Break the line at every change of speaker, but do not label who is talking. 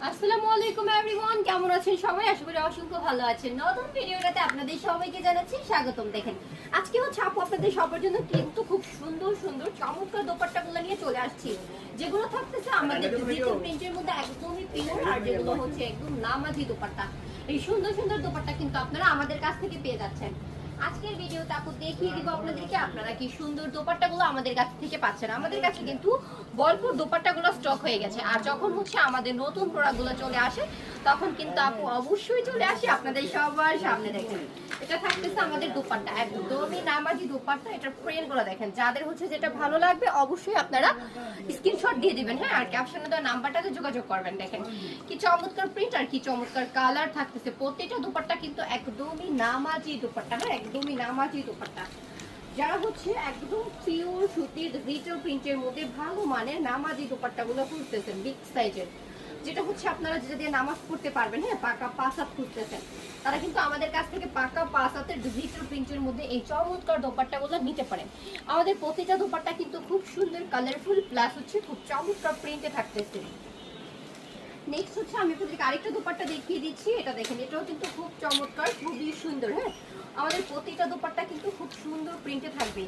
আসসালামু আলাইকুম এভরিওয়ান কেমন আছেন সবাই? আশা করি অসংখ্য ভালো আছেন। নতুন ভিডিওটাতে আপনাদের সবাইকে জানাচ্ছি স্বাগতম। দেখেন আজকে হচ্ছে আপু আপনাদের সবার জন্য কিন্তু খুব সুন্দর সুন্দর চমৎকার দোপাট্টাগুলো নিয়ে চলে আসছি। যেগুলো থাকতেছে আমাদের ডিজিটাল প্রিন্টের মধ্যে একদমই পিওর আর যেগুলো হচ্ছে একদম নামাজি দোপাট্টা। এই সুন্দর সুন্দর দোপাট্টা কিন্তু আপনারা আমাদের কাছ থেকে পেয়ে যাচ্ছেন। আজকের ভিডিওতে আপু দেখিয়ে দিব আপনাদেরকে আপনারা কি সুন্দর দোপাট্টাগুলো আমাদের কাছ থেকে পাচ্ছেন। আমাদের কাছে কিন্তু ভরপুর দোপাট্টাগুলো স্টক হয়ে গেছে। আর যখন হচ্ছে আমাদের নতুন প্রোডাক্টগুলো চলে আসে, তখন কিন্তু আপু অবশ্যই চলে আসে আপনাদের সবার সামনে দেখেন। এটা থাকতেছে আমাদের দোপাট্টা, একদমই নামাজি দোপাট্টা। এটার প্রিন্টগুলো দেখেন। যাদের হচ্ছে যেটা ভালো লাগবে, অবশ্যই আপনারা স্ক্রিনশট দিয়ে দিবেন হ্যাঁ? আর ক্যাপশনে দেওয়া নাম্বারটাতে যোগাযোগ করবেন, দেখেন। কি চমৎকার প্রিন্ট আর কি চমৎকার কালার থাকতেছে। প্রত্যেকটা দোপাট্টা কিন্তু একদমই নামাজি দোপাট্টা হ্যাঁ? একদমই নামাজি দোপাট্টা? যারা হচ্ছে একদম পিওর সুতির ডিজিটাল প্রিন্টের মধ্যে ভালো মানের নামাজি দোপাট্টাগুলো খুঁজতেছেন বিগ সাইজের যেটা হচ্ছে আপনারা যেটা দিয়ে নামাজ পড়তে পারবেন হ্যাঁ পাকা পাঁচ হাত খুঁজতেছেন। তারা কিন্তু আমাদের কাছ থেকে পাকা পাঁচ হাতের ডিজিটাল প্রিন্টের মধ্যে এই চমৎকার দোপাট্টাগুলো নিতে পারেন। আমাদের প্রতিটা দোপাট্টা কিন্তু খুব সুন্দর কালারফুল প্লাস হচ্ছে খুব চমৎকার প্রিন্টে থাকতেছে। নেক্সট হচ্ছে আমি আপনাদেরকে আরেকটা দুপাট্টা দেখিয়ে দিচ্ছি, এটা দেখেন, এটাও কিন্তু খুব চমৎকার, খুবই সুন্দর হ্যাঁ? আমাদের প্রতিটা দুপাট্টা কিন্তু খুব সুন্দর প্রিন্টে থাকবে।